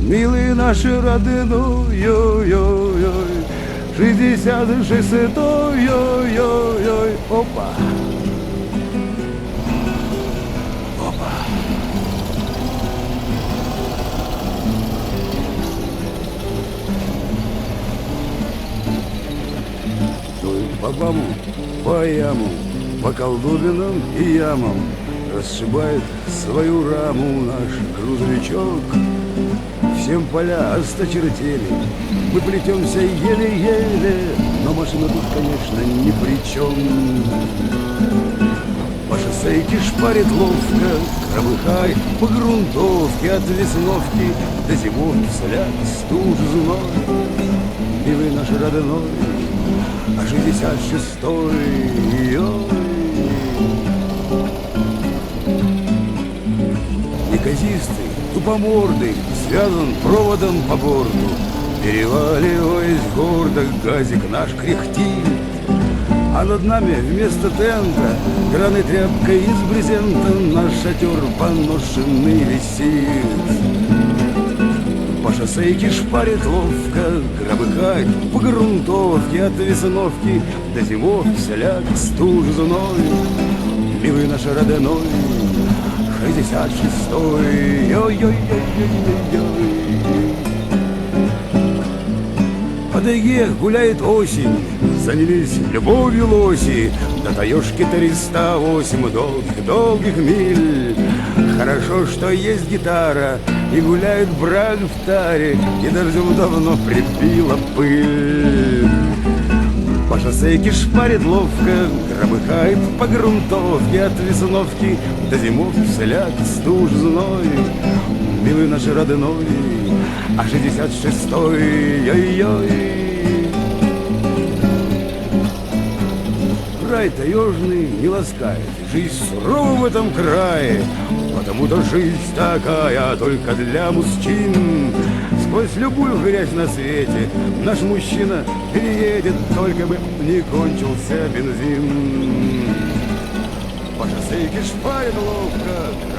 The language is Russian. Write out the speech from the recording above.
Милые наши родину, ой-ой-ой, шестьдесят шестой, ой-ой-ой, опа. По баму, по яму, по колдобинам и ямам Расшибает свою раму наш грузовичок Всем поля осточертели? Мы плетемся еле-еле Но машина тут, конечно, ни при чем. По шоссейке шпарит ловко Громыхай по грунтовке От весновки. До зимовки Сляг стуж зной Милый наш родной А шестьдесят шестой ой. Неказистый, тупомордый, связан проводом по борту. Переваливаясь гордо, газик наш кряхтит. А над нами вместо тента Драной тряпкой из брезента Наш шатер поношенный висит По шоссейке шпарит ловко Гробыхает по грунтовке От весновки до зимовки Сляг стуж зной Милый наш родной Шестьдесят шестой Ой-ой-ой-ой-ой По тайге гуляет осень Занялись любовью лоси До Таешки 308 долгих-долгих миль Хорошо, что есть гитара И гуляет брак в таре И дождем давно прибила пыль шоссейке шпарит ловко, громыхает по грунтовке От весновки до зимовки сляг стуж зной Милый наш родной, а шестьдесят шестой, ой-ой Край таежный не ласкает, жизнь сурова в этом крае. Потому-то жизнь такая только для мужчин Сквозь любую грязь на свете Наш мужчина переедет Только бы не кончился бензин. По шоссейке шпарит ловко